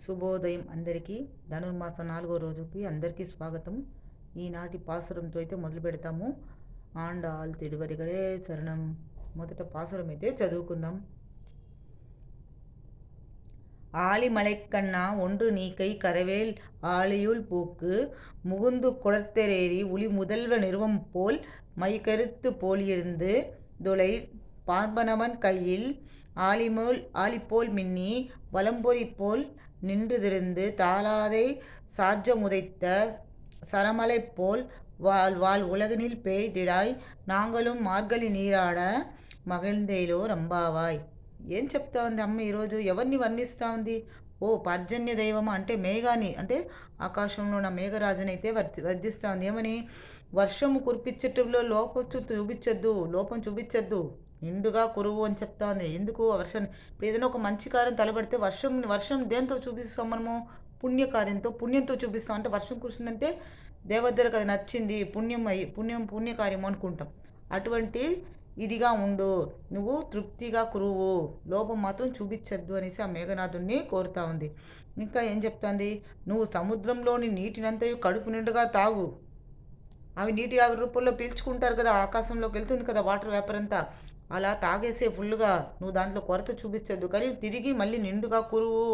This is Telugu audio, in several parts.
శుభోదయం అందరికీ ధనుర్మాసం నాలుగో రోజుకి అందరికీ స్వాగతం ఈనాటి పాసురంతో అయితే మొదలు పెడతాము ఆండాల్ తిరువరిగలే చరణం మొదట పాసురం అయితే చదువుకుందాం ஆலிமலைக்கண்ணா ஒன்று நீக்கை கரவேல் ஆழியுள் பூக்கு முகுந்து குளத்தெரேறி உளி முதல்வ நிறுவம் போல் மைகருத்து போலிருந்து துளை பார்ப்பனவன் கையில் ஆலிமோல் ஆலிப்போல் மின்னி வலம்பொறி போல் நின்றுதிருந்து தாளாதை சாஜ்யமுதைத்த சரமலை போல் வாழ் வாழ் உலகினில் பேய்திடாய். நாங்களும் மார்கழி నీరాడ மகிழ்ந்தேலோ రంబావాయ్ ఏం చెప్తా ఉంది అమ్మ ఈరోజు ఎవరిని వర్ణిస్తూ ఉంది ఓ పర్జన్య దైవం అంటే మేఘాని అంటే ఆకాశంలో ఉన్న మేఘరాజునైతే వర్తి వర్ధిస్తూ ఉంది ఏమని వర్షము కురిపించటంలో లోపం చూపించద్దు లోపం చూపించద్దు నిండుగా కురువు అని చెప్తా ఉంది ఎందుకు వర్షం ఇప్పుడు ఏదైనా ఒక మంచి కార్యం తలబడితే వర్షం వర్షం దేంతో చూపిస్తాం మనము? పుణ్యకార్యంతో పుణ్యంతో చూపిస్తాం. అంటే వర్షం కురిసిందంటే దేవతలకు అది నచ్చింది పుణ్యం అయ్యి పుణ్యం పుణ్యకార్యం అనుకుంటాం. అటువంటి ఇదిగా ఉండు. నువ్వు తృప్తిగా కురువు. లోపం మాత్రం చూపించద్దు అనేసి ఆ మేఘనాథుణ్ణి కోరుతా ఉంది. ఇంకా ఏం చెప్తుంది? నువ్వు సముద్రంలోని నీటినంతయు కడుపు నిండుగా తాగు. అవి నీటి ఆవిరి రూపంలో పీల్చుకుంటారు కదా ఆకాశంలోకి వెళ్తుంది కదా వాటర్ వేపర్ అంతా. అలా తాగేసే ఫుల్గా నువ్వు దాంట్లో కొరత చూపించద్దు కానీ తిరిగి మళ్ళీ నిండుగా కురువు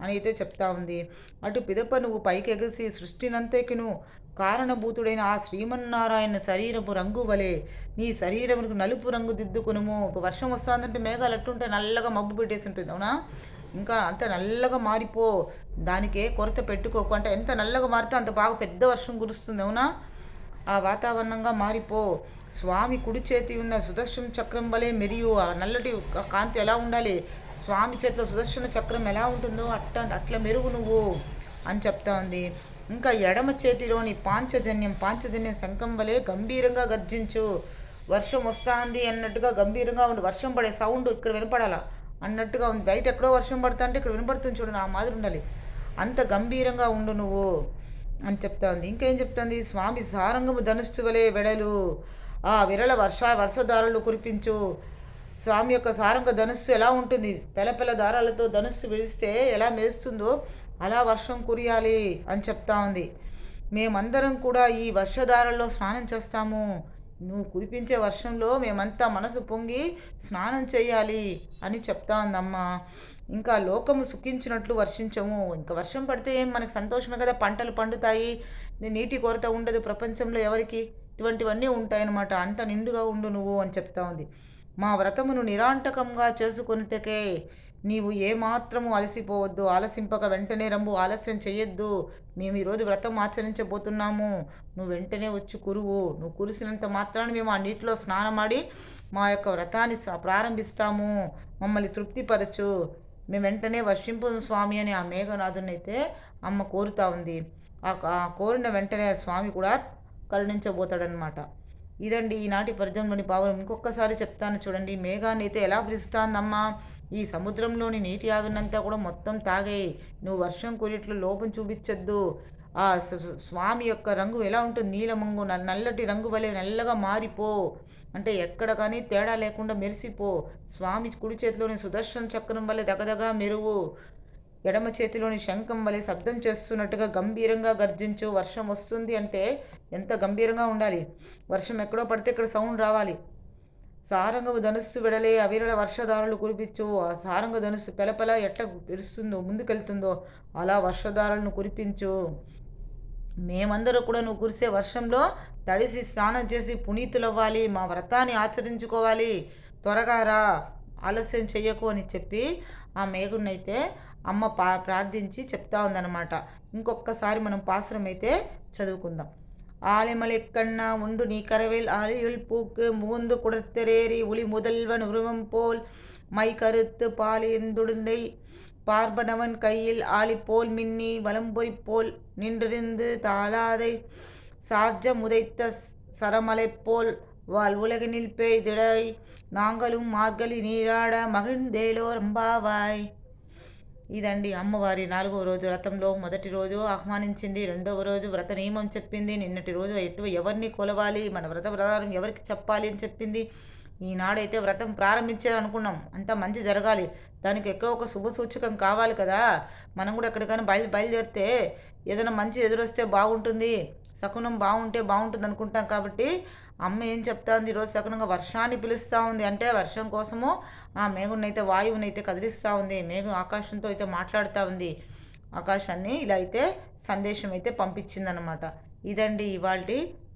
అని అయితే చెప్తా ఉంది. అటు పిదప నువ్వు పైకి ఎగసి సృష్టినంతకిను కారణభూతుడైన ఆ శ్రీమన్నారాయణ శరీరపు రంగు వలె నీ శరీరమునకు నలుపు రంగు దిద్దుకునుము. ఇప్పుడు వర్షం వస్తుందంటే మేఘాలు అట్టుంటే నల్లగా మబ్బు పెట్టేసి ఉంటుంది అవునా? ఇంకా అంత నల్లగా మారిపో దానికే కొరత పెట్టుకోకు. అంటే ఎంత నల్లగా మారితే అంత బాగా పెద్ద వర్షం కురుస్తుంది అవునా? ఆ వాతావరణంగా మారిపో. స్వామి కుడి చేతి ఉన్న సుదర్శన చక్రం వలె మెరియు. ఆ నల్లటి కాంతి ఎలా ఉండాలి? స్వామి చేతిలో సుదర్శన చక్రం ఎలా ఉంటుందో అట్ట అట్లా మెరుగు నువ్వు అని చెప్తా ఉంది ఇంకా ఎడమ చేతిలోని పాంచజన్యం పాంచజన్యం శంఖం వలె గంభీరంగా గర్జించు. వర్షం వస్తుంది అన్నట్టుగా గంభీరంగా ఉండి. వర్షం పడే సౌండ్ ఇక్కడ వినపడాలా? అన్నట్టుగా ఉంది. బయట ఎక్కడో వర్షం పడుతుంటే ఇక్కడ వినపడుతుంది చూడండి ఆ మాదిరి ఉండాలి. అంత గంభీరంగా ఉండు నువ్వు. అని చెప్తా ఉంది ఇంకేం చెప్తోంది? స్వామి సారంగము ధనుస్సు వలె వెడలు. ఆ విరళ వర్ష వర్షధారలు కురిపించు. స్వామి యొక్క సారంగ ధనుస్సు ఎలా ఉంటుంది? పెలపెల దారాలతో ధనుస్సు విడిస్తే ఎలా మేస్తుందో అలా వర్షం కురియాలి అని చెప్తా ఉంది మేమందరం కూడా ఈ వర్షధారల్లో స్నానం చేస్తాము. నువ్వు కురిపించే వర్షంలో మేమంతా మనసు పొంగి స్నానం చేయాలి అని చెప్తా ఉందమ్మ ఇంకా లోకము సుఖించినట్లు వర్షించము. ఇంకా వర్షం పడితే ఏం మనకు సంతోషమే కదా? పంటలు పండుతాయి. నీటి కొరత ఉండదు ప్రపంచంలో ఎవరికి. ఇటువంటివన్నీ ఉంటాయన్నమాట. అంత నిండుగా ఉండు నువ్వు అని చెప్తా ఉంది మా వ్రతమును నిరాంటకంగా చేసుకొనుటకే. నీవు ఏమాత్రము అలసిపోవద్దు ఆలసింపక వెంటనే రంబు ఆలస్యం చేయొద్దు మేము ఈరోజు వ్రతం ఆచరించబోతున్నాము. నువ్వు వెంటనే వచ్చి కురువు. నువ్వు కురిసినంత మాత్రాన మేము ఆ నీటిలో స్నానమాడి మా యొక్క వ్రతాన్ని ప్రారంభిస్తాము. మమ్మల్ని తృప్తిపరచు. మేము వెంటనే వర్షింపు స్వామి అని ఆ మేఘనాథుని అయితే అమ్మ కోరుతా ఉంది. ఆ కోరిన వెంటనే ఆ స్వామి కూడా కరుణించబోతాడనమాట ఇదండి ఈనాటి పద్యంలోని భావం ఇంకొకసారి చెప్తాను చూడండి. మేఘాన్ని అయితే ఎలా పిలుస్తాందమ్మా? ఈ సముద్రంలోని నీటి ఆవిరినంతా కూడా మొత్తం తాగేయి నువ్వు వర్షం కురిట్లు లోపం చూపించొద్దు. ఆ స్వామి యొక్క రంగు ఎలా ఉంటుంది? నీలమంగు నల్లటి రంగు వలె నల్లగా మారిపో. అంటే ఎక్కడ కానీ తేడా లేకుండా మెరిసిపో. స్వామి కుడి చేతిలోని సుదర్శన చక్రం వలె దగదగా మెరువు. ఎడమ చేతిలోని శంఖం వలె శబ్దం చేస్తున్నట్టుగా గంభీరంగా గర్జించు వర్షం వస్తుంది అంటే ఎంత గంభీరంగా ఉండాలి? వర్షం ఎక్కడో పడితే ఇక్కడ సౌండ్ రావాలి. సారంగము ధనుస్సు విడలే అవిరళ వర్షధారలు కురిపించు. ఆ సారంగ ధనుస్సు పెలపెల ఎట్లా పిలుస్తుందో ముందుకెళ్తుందో అలా వర్షధారలను కురిపించు. మేమందరూ కూడా నువ్వు కురిసే వర్షంలో తడిసి స్నానం చేసి పునీతులవ్వాలి. మా వ్రతాన్ని ఆచరించుకోవాలి. త్వరగా రా. ఆలస్యం చెయ్యకు అని చెప్పి ఆ మేఘున్నైతే అమ్మ పా ప్రార్థించి చెప్తా ఉందన్నమాట ఇంకొకసారి మనం పాసురం అయితే చదువుకుందాం ஆலைமலைக்கண்ணா உண்டு நீ கரவேல் ஆலியுள் பூக்கு முகுந்து குடத்தெரேறி ஒளி முதல்வன் உருவம் போல் மை கருத்து பாலியந்துடுந்தை பார்ப்பனவன் கையில் ஆலி போல் மின்னி வலம்பொறி போல் நின்றிருந்து தாளாதை சார்ஜ முதைத்த சரமலை போல் வாழ் உலகினில் பெய்திடை நாங்களும் మార్గలి నీరాడ మహిందేలో రంబావాయ్ ఇదండి అమ్మవారి నాలుగవ రోజు వ్రతంలో మొదటి రోజు ఆహ్వానించింది రెండవ రోజు వ్రత నియమం చెప్పింది నిన్నటి రోజు ఎటు ఎవరిని కొలవాలి మన వ్రత ప్రకారం ఎవరికి చెప్పాలి అని చెప్పింది ఈనాడైతే వ్రతం ప్రారంభించాలనుకున్నాం అంతా మంచి జరగాలి దానికి ఎక్కువ ఒక శుభ సూచకం కావాలి కదా మనం కూడా ఎక్కడికైనా బయలు బయలుదేరితే ఏదైనా మంచి ఎదురొస్తే బాగుంటుంది శకునం బాగుంటే బాగుంటుంది అనుకుంటాం కాబట్టి అమ్మ ఏం చెప్తా ఉంది ఈరోజు శకునంగా వర్షాన్ని పిలుస్తూ ఉంది. అంటే వర్షం కోసము ఆ మేఘునైతే వాయువునైతే కదిలిస్తూ ఉంది. మేఘం ఆకాశంతో అయితే మాట్లాడుతూ ఉంది. ఆకాశాన్ని ఇలా అయితే సందేశం అయితే పంపించిందనమాట ఇదండి ఇవాళ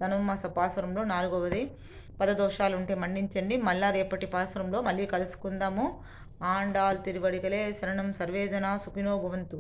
ధనుర్మాస పాసురంలో నాలుగవది పదదోషాలు ఉంటే మన్నించండి. మళ్ళా రేపటి పాసురంలో మళ్ళీ కలుసుకుందాము. ఆండాల్ తిరువడిగలే శరణం సర్వేజన సుఖినో భవంతు.